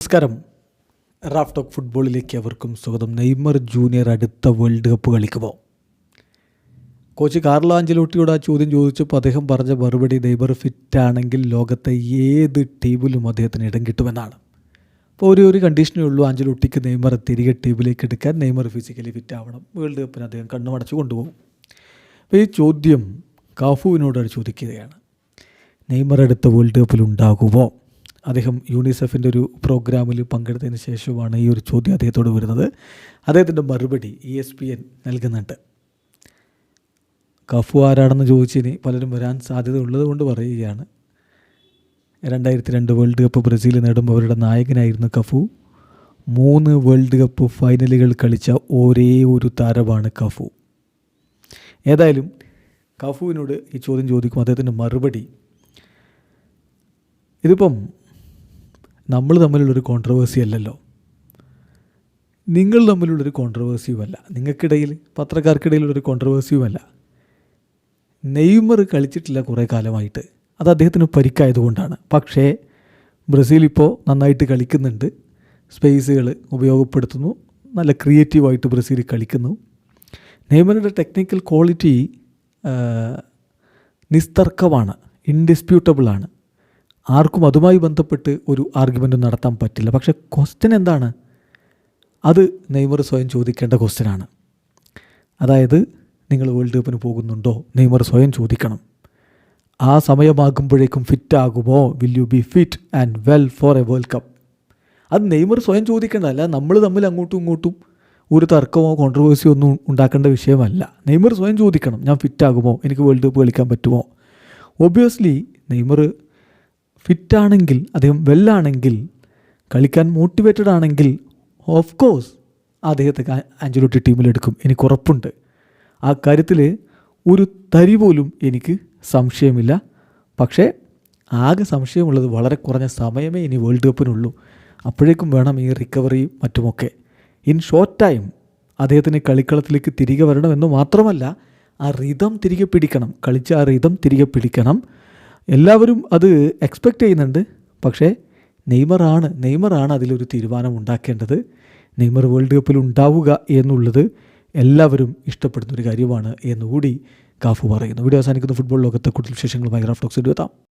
നമസ്കാരം. Raf talk ഫുട്ബോളിലേക്ക് അവർക്കും സ്വാഗതം. നെയ്മർ ജൂനിയർ അടുത്ത വേൾഡ് കപ്പ് കളിക്കുമോ കോച്ച് കാർലോ ആഞ്ചലോട്ടിയോട് ആ ചോദ്യം ചോദിച്ചപ്പോൾ അദ്ദേഹം പറഞ്ഞ മറുപടി നെയ്മർ ഫിറ്റാണെങ്കിൽ ലോകത്തെ ഏത് ടീമിലും അദ്ദേഹത്തിന് ഇടം കിട്ടുമെന്നാണ്. അപ്പോൾ ഒരു ഒരു കണ്ടീഷനേ ഉള്ളൂ ആഞ്ചലോട്ടിക്ക് നെയ്മർ തിരികെ ടീമിലേക്ക് എടുക്കാൻ. നെയ്മർ ഫിസിക്കലി ഫിറ്റ് ആവണം. വേൾഡ് കപ്പിന് അദ്ദേഹം കണ്ണുമടച്ച് കൊണ്ടുപോകും. അപ്പോൾ ഈ ചോദ്യം കാഫുവിനോട് ചോദിക്കുകയാണ്. നെയ്മർ അടുത്ത വേൾഡ് കപ്പിൽ ഉണ്ടാകുമോ? അദ്ദേഹം യൂണിസെഫിന്റെ ഒരു പ്രോഗ്രാമിൽ പങ്കെടുത്തതിന് ശേഷമാണ് ഈ ഒരു ചോദ്യം അദ്ദേഹത്തോട് വരുന്നത്. അദ്ദേഹത്തിന്റെ മറുപടി ഇ എസ് പി എൻ നൽകുന്നുണ്ട്. കഫു ആരാണെന്ന് ചോദിച്ചിനി പലരും വരാൻ സാധ്യത ഉള്ളത് കൊണ്ട് പറയുകയാണ്. രണ്ടായിരത്തി രണ്ട് വേൾഡ് കപ്പ് ബ്രസീൽ നേടുമ്പോൾ അവരുടെ നായകനായിരുന്നു കഫു. മൂന്ന് വേൾഡ് കപ്പ് ഫൈനലുകൾ കളിച്ച ഒരേ ഒരു താരമാണ് കഫു. ഏതായാലും കഫുവിനോട് ഈ ചോദ്യം ചോദിക്കും. അദ്ദേഹത്തിന്റെ മറുപടി ഇതിപ്പം നമ്മൾ തമ്മിലുള്ളൊരു കോൺട്രവേഴ്സി അല്ലല്ലോ. നിങ്ങൾ തമ്മിലുള്ളൊരു കോൺട്രവേഴ്സിയുമല്ല നിങ്ങൾക്കിടയിൽ പത്രക്കാർക്കിടയിലുള്ളൊരു കോൺട്രവേഴ്സിയുമല്ല നെയ്മർ കളിച്ചിട്ടില്ല കുറേ കാലമായിട്ട്. അത് അദ്ദേഹത്തിന് പരിക്കായതുകൊണ്ടാണ്. പക്ഷേ ബ്രസീൽ ഇപ്പോൾ നന്നായിട്ട് കളിക്കുന്നുണ്ട്. സ്പേസുകൾ ഉപയോഗപ്പെടുത്തുന്നു. നല്ല ക്രിയേറ്റീവായിട്ട് ബ്രസീൽ കളിക്കുന്നു. നെയ്മറിന്റെ ടെക്നിക്കൽ ക്വാളിറ്റി നിസ്തർക്കമാണ് ഇൻഡിസ്പ്യൂട്ടബിളാണ്. ആർക്കും അതുമായി ബന്ധപ്പെട്ട് ഒരു ആർഗ്യുമെന്റ് നടത്താൻ പറ്റില്ല. പക്ഷേ ക്വസ്റ്റ്യൻ എന്താണ്? അത് നെയ്മർ സ്വയം ചോദിക്കേണ്ട ക്വസ്റ്റ്യനാണ് അതായത് നിങ്ങൾ വേൾഡ് കപ്പിന് പോകുന്നുണ്ടോ? നെയ്മർ സ്വയം ചോദിക്കണം. ആ സമയമാകുമ്പോഴേക്കും ഫിറ്റ് ആകുമോ? Will you be fit and well for a world cup അത് നെയ്മർ സ്വയം ചോദിക്കേണ്ടതല്ല നമ്മൾ തമ്മിൽ അങ്ങോട്ടും ഇങ്ങോട്ടും ഒരു തർക്കമോ കോൺട്രവേഴ്സിയോ ഒന്നും ഉണ്ടാക്കേണ്ട വിഷയമല്ല. നെയ്മർ സ്വയം ചോദിക്കണം. ഞാൻ ഫിറ്റ് ആകുമോ? എനിക്ക് വേൾഡ് കപ്പ് കളിക്കാൻ പറ്റുമോ? ഒബ്വിയസ്ലി നെയ്മർ ഫിറ്റാണെങ്കിൽ അദ്ദേഹം വെല്ലാണെങ്കിൽ കളിക്കാൻ മോട്ടിവേറ്റഡ് ആണെങ്കിൽ ഓഫ് കോഴ്സ് അദ്ദേഹത്തെ ആഞ്ചലോട്ടി ടീമിലെടുക്കും എനിക്ക് ഉറപ്പുണ്ട്. ആ കാര്യത്തിൽ ഒരു തരി പോലും എനിക്ക് സംശയമില്ല. പക്ഷേ ആകെ സംശയമുള്ളത് വളരെ കുറഞ്ഞ സമയമേ ഇനി വേൾഡ് കപ്പിനുള്ളൂ അപ്പോഴേക്കും വേണം ഈ റിക്കവറി മറ്റുമൊക്കെ. ഇൻ ഷോർട്ട് ടൈം അദ്ദേഹത്തിന് കളിക്കളത്തിലേക്ക് തിരികെ വരണമെന്ന് മാത്രമല്ല ആ റിതം തിരികെ പിടിക്കണം. കളിച്ച ആ റിതം തിരികെ പിടിക്കണം. എല്ലാവരും അത് എക്സ്പെക്റ്റ് ചെയ്യുന്നുണ്ട്. പക്ഷേ നെയ്മറാണ് നെയ്മറാണ് അതിലൊരു തീരുമാനം ഉണ്ടാക്കേണ്ടത്. നെയ്മർ വേൾഡ് കപ്പിൽ ഉണ്ടാവുക എന്നുള്ളത് എല്ലാവരും ഇഷ്ടപ്പെടുന്ന ഒരു കാര്യമാണ് എന്നുകൂടി കാഫു പറയുന്നു. വീഡിയോ അവസാനിക്കുന്ന. ഫുട്ബോൾ ലോകത്തെ കൂടുതൽ വിശേഷങ്ങളുമായി റാഫ്റ്റോക്സ് എത്താം.